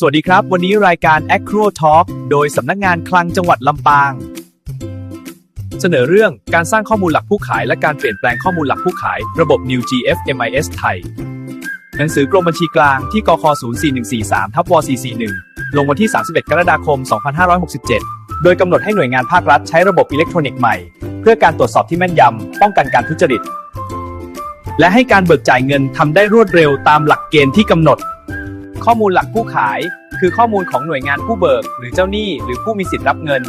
สวัสดีครับ วันนี้รายการ Acro Talk โดยสำนักงานคลังจังหวัดลำปาง เสนอเรื่องการสร้างข้อมูลหลักผู้ขาย และการเปลี่ยนแปลงข้อมูลหลักผู้ขาย ระบบ New GF MIS ไทย หนังสือกรมบัญชีกลางที่กค04143ทับว441 ลงวันที่ 31 กรกฎาคม 2567 โดยกำหนดให้หน่วยงานภาครัฐใช้ระบบอิเล็กทรอนิกส์ใหม่ เพื่อการตรวจสอบที่แม่นยำป้องกันการทุจริต และให้การเบิกจ่ายเงินทำได้รวดเร็วตามหลักเกณฑ์ที่กำหนด ข้อมูลหลักผู้ขาย คือข้อมูลของหน่วยงานผู้เบิก หรือเจ้าหนี้หรือผู้มีสิทธิ์รับเงิน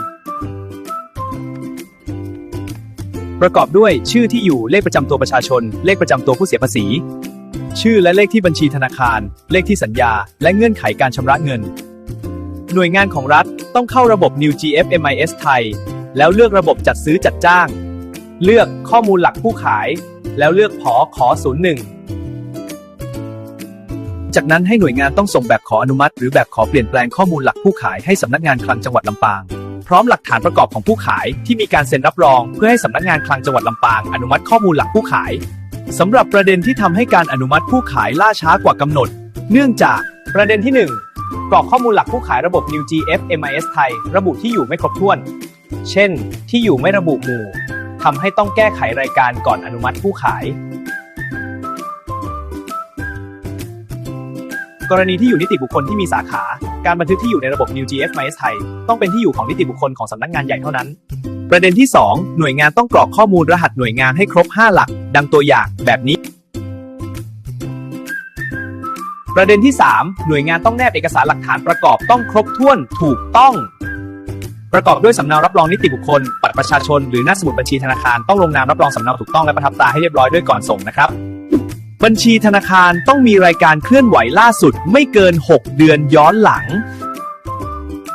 ประกอบด้วยชื่อที่อยู่เลขประจำตัวประชาชน เลขประจำตัวผู้เสียภาษี ชื่อและเลขที่บัญชีธนาคาร เลขที่สัญญา และเงื่อนไขการชำระเงิน หน่วยงานของรัฐต้องเข้าระบบ New GF MIS ไทย แล้วเลือกระบบจัดซื้อจัดจ้าง เลือกข้อมูลหลักผู้ขาย แล้วเลือกผอขอ01 จากนั้นให้หน่วยงานต้องส่งแบบขออนุมัติ หรือแบบขอเปลี่ยนแปลงข้อมูลหลักผู้ขายให้สำนักงานคลังจังหวัดลำปาง พร้อมหลักฐานประกอบของผู้ขายที่มีการเซ็นรับรอง เพื่อให้สำนักงานคลังจังหวัดลำปางอนุมัติข้อมูลหลักผู้ขายสำหรับประเด็นที่ทำให้การอนุมัติผู้ขายล่าช้ากว่ากำหนด เนื่องจากประเด็นที่ 1 กรอกข้อมูลหลักผู้ขายระบบ New GF MIS ไทย ระบุที่อยู่ไม่ครบถ้วน เช่น ที่อยู่ไม่ระบุหมู่ทำให้ต้องแก้ไขรายการก่อนอนุมัติผู้ขาย กรณีที่อยู่นิติบุคคลที่มีสาขา การบันทึกที่อยู่ในระบบ New GFMS ไทย ต้องเป็นที่อยู่ของนิติบุคคลของสำนักงานใหญ่เท่านั้น ประเด็นที่ 2 หน่วยงานต้องกรอกข้อมูลรหัสหน่วยงานให้ครบ 5 หลัก ดังตัวอย่างแบบนี้ ประเด็นที่ 3 หน่วยงานต้องแนบเอกสารหลักฐานประกอบต้องครบถ้วนถูกต้อง ประกอบด้วยสำเนารับรองนิติบุคคลบัตรประชาชนหรือหน้าสมุดบัญชีธนาคารต้องลงนามรับรองสำเนาถูกต้องและประทับตราให้เรียบร้อยด้วยก่อนส่งนะครับ บัญชีธนาคารต้องมีรายการเคลื่อนไหวล่าสุดไม่เกิน 6 เดือนย้อนหลัง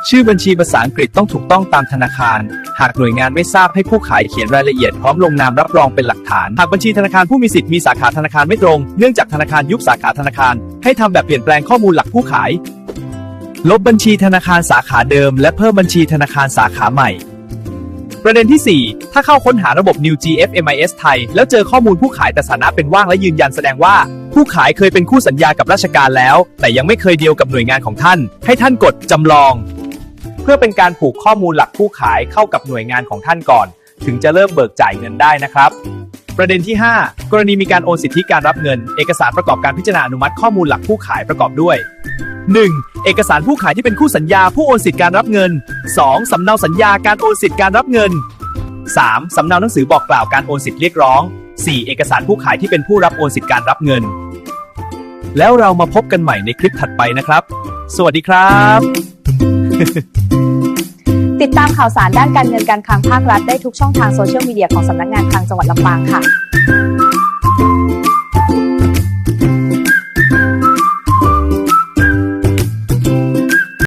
ชื่อบัญชีภาษาอังกฤษต้องถูกต้องตามธนาคาร หากหน่วยงานไม่ทราบให้ผู้ขายเขียนรายละเอียดพร้อมลงนามรับรองเป็นหลักฐาน หากบัญชีธนาคารผู้มีสิทธิ์มีสาขาธนาคารไม่ตรง เนื่องจากธนาคารยุบสาขาธนาคาร ให้ทำแบบเปลี่ยนแปลงข้อมูลหลักผู้ขาย ลบบัญชีธนาคารสาขาเดิม และเพิ่มบัญชีธนาคารสาขาใหม่ ประเด็นที่ 4 ถ้าเข้าค้นหาระบบ New GF MIS ไทย แล้วเจอข้อมูลผู้ขายแต่สถานะเป็นว่างและยืนยันแสดงว่า ผู้ขายเคยเป็นคู่สัญญากับราชการแล้ว แต่ยังไม่เคยเดียวกับหน่วยงานของท่าน ให้ท่านกดจำลอง เพื่อเป็นการผูกข้อมูลหลักผู้ขายเข้ากับหน่วยงานของท่านก่อน ถึงจะเริ่มเบิกจ่ายเงินได้นะครับ ประเด็นที่ 5 กรณีมีการโอนสิทธิการรับเงิน เอกสารประกอบการพิจารณาอนุมัติข้อมูลหลักผู้ขายประกอบด้วย 1. เอกสารผู้ขายที่เป็นคู่สัญญาผู้โอนสิทธิการรับเงิน 2. สำเนาสัญญาการโอนสิทธิการรับเงิน 3. สำเนาหนังสือบอกกล่าวการโอนสิทธิเรียกร้อง 4. เอกสารผู้ขายที่เป็นผู้รับโอนสิทธิการรับเงิน แล้วเรามาพบกันใหม่ในคลิปถัดไปนะครับ สวัสดีครับ ติดตามข่าวสารด้านการเงินการคลังภาครัฐได้ทุกช่องทางโซเชียลมีเดียของสำนักงานคลังจังหวัดลำปางค่ะ